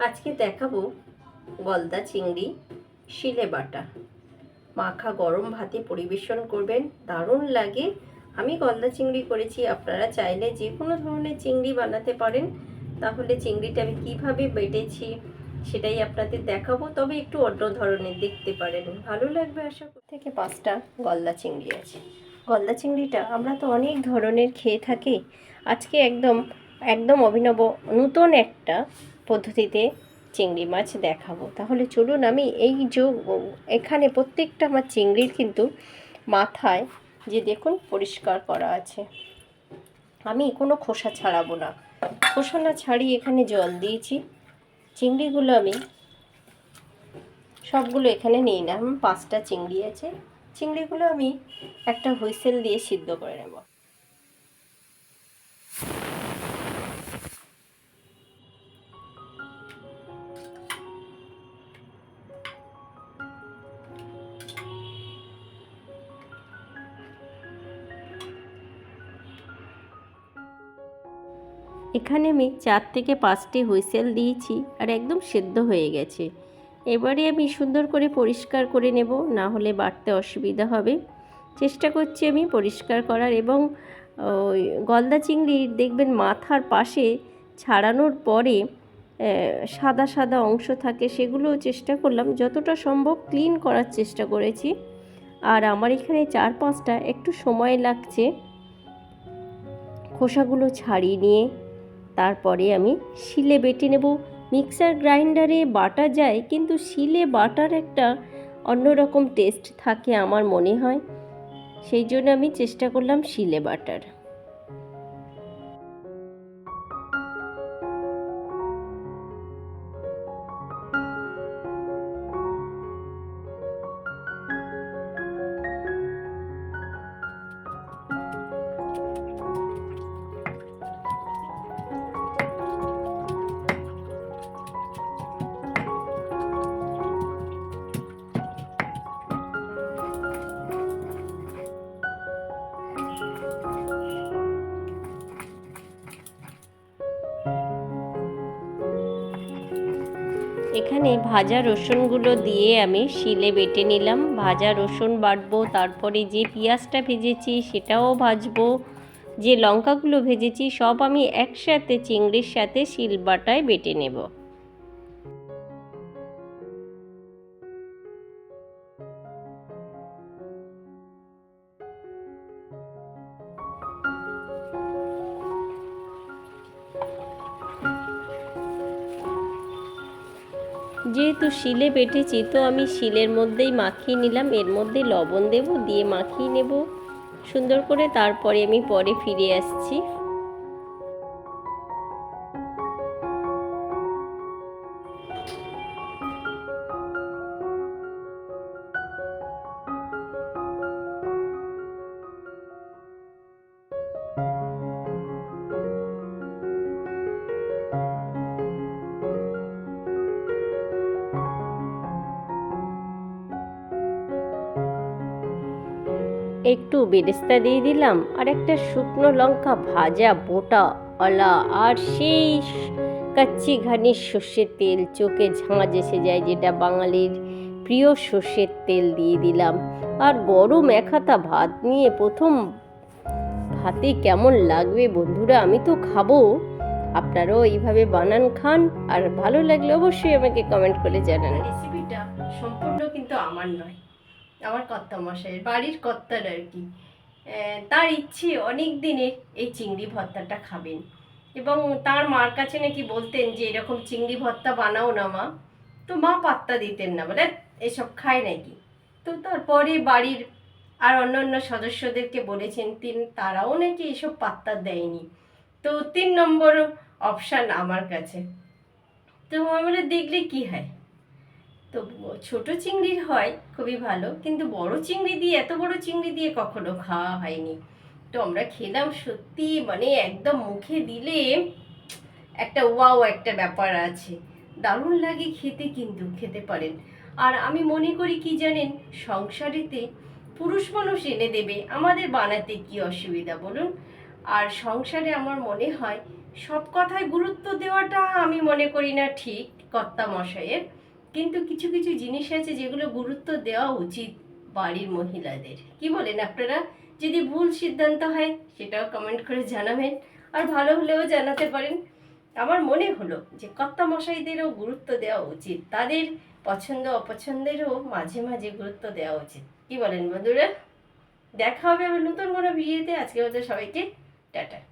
আজকে দেখাবো গলদা চিংড়ি, শিলে বাটা। মাখা গরম ভাতে পরিবেশন করবেন, দারুণ লাগে। আমি গলদা চিংড়ি করেছি, আপনারা চাইলে যে কোনো ধরনের চিংড়ি বানাতে পারেন। তাহলে চিংড়িটা আমি কীভাবে বেটেছি সেটাই আপনাদের দেখাবো, তবে একটু অন্য ধরনের দেখতে পারেন। ভালো লাগবে আশা করি। থেকে পাঁচটা গলদা চিংড়ি আছে। গলদা চিংড়িটা আমরা তো অনেক ধরনের খেয়ে থাকি। আজকে একদম একদম অভিনব, নতুন একটা পদ্ধতিতে চিংড়ি মাছ দেখাবো। তাহলে চলুন আমি এই যে এখানে প্রত্যেকটা আমার চিংড়ির কিন্তু মাথায় যে দেখুন পরিষ্কার করা আছে। আমি কোনো খোসা ছাড়াবো না। খোসা না ছাড়িয়ে এখানে জল দিয়েছি। চিংড়িগুলো আমি সবগুলো এখানে নিই না পাঁচটা চিংড়ি আছে। চিংড়িগুলো আমি একটা হুইসেল দিয়ে সিদ্ধ করে নেব। এখানে আমি চার থেকে পাঁচটি হুইসেল দিয়েছি আর একদম সেদ্ধ হয়ে গেছে। এবারে আমি সুন্দর করে পরিষ্কার করে নেব, না হলে বাড়তে অসুবিধা হবে। চেষ্টা করছি আমি পরিষ্কার করার এবং, ওই গলদা চিংড়ির দেখবেন মাথার পাশে ছাড়ানোর পরে সাদা সাদা অংশ থাকে সেগুলোও চেষ্টা করলাম। যতটা সম্ভব ক্লিন করার চেষ্টা করেছি। আর আমার এখানে চার পাঁচটা একটু সময় লাগছে। খোসাগুলো ছাড়িয়ে নিয়ে তারপরে আমি শিলে বেটে নেব। মিক্সার গ্রাইন্ডারে বাটা যায়, কিন্তু শিলে বাটার একটা অন্যরকম টেস্ট থাকে আমার মনে হয়। সেই জন্য আমি চেষ্টা করলাম শিলে বাটার। এখানে ভাজা রসুনগুলো দিয়ে আমি শিলে বেটে নিলাম। ভাজা রসুন বাটবো, তারপরে যে পেঁয়াজটা ভেজেছি সেটাও ভাজবো। যে লঙ্কাগুলো ভেজেছি সব আমি একসাথে চিংড়ির সাথে শিল বাটায় বেটে নেব। যেহেতু শিলে বেটেছি, তো আমি শিলের মধ্যেই মাখিয়ে নিলাম। এর মধ্যে লবণ দেব, দিয়ে মাখিয়ে নেব। সুন্দর করে তারপরে আমি পরে ফিরে আসছি। একটু বেরেস্তা দিয়ে দিলাম আর একটা শুকনো লঙ্কা ভাজা বোটা অলা আর সেই কাচ্চি ঘানির সর্ষের তেল। চোখে ঝাঁজ এসে যায় যেটা বাঙালির প্রিয় সর্ষের তেল দিয়ে দিলাম। আর গরম একহাতা ভাত নিয়ে প্রথম ভাতে কেমন লাগবে বন্ধুরা আমি তো খাব। আপনারাও এইভাবে বানান খান। আর ভালো লাগলে অবশ্যই আমাকে কমেন্ট করে জানান। রেসিপিটা সম্পূর্ণ কিন্তু আমার নয়। আমার কর্তা মশাইয়ের বাড়ির কর্তার আর কি। তার ইচ্ছে অনেক দিনের এই চিংড়ি ভর্তাটা খাবেন। এবং তার মার কাছে নাকি বলতেন যে, এরকম চিংড়ি ভর্তা বানাও না মা। তো মা পাত্তা দিতেন না, বলে এসব খায় নাকি? তো তারপরে বাড়ির আর অন্য অন্য সদস্যদেরকে বলেছেন, তিন, তারাও নাকি এসব পাত্তা দেয়নি। তো তিন নম্বর অপশান আমার কাছে। তো আমরা দেখলে কি হয়? তো ছোট চিংড়ির হয় খুবই ভালো, কিন্তু বড় চিংড়ি দিয়ে, এত বড় চিংড়ি দিয়ে কখনো খাওয়া হয়নি। তো আমরা খেলাম সত্যি মানে একদম মুখে দিলে একটা ওয়াও একটা ব্যাপার আছে। দারুণ লাগে খেতে কিন্তু, খেতে পারেন। আর আমি মনে করি কি জানেন, সংসারেতে পুরুষ মানুষ এনে দেবে, আমাদের বানাতে কি অসুবিধা বলুন? আর সংসারে আমার মনে হয় সব কথায় গুরুত্ব দেওয়াটা আমি মনে করি না ঠিক কর্তা মশাইয়ের। কিন্তু কিছু কিছু জিনিস আছে যেগুলো গুরুত্ব দেওয়া উচিত বাড়ির মহিলাদের। কি বলেন আপনারা? যদি ভুল সিদ্ধান্ত হয়, সেটাও কমেন্ট করে জানাবেন। আর ভালো হলেও জানাতে পারেন। আমার মনে হলো যে কর্তা মশাইদেরও গুরুত্ব দেওয়া উচিত। তাদের পছন্দ, অপছন্দেরও মাঝে মাঝে গুরুত্ব দেওয়া উচিত। কি বলেন বন্ধুরা? দেখা হবে আবার নতুন কোনো ভিডিওতে। আজকে মতো সবাইকে, টাটা।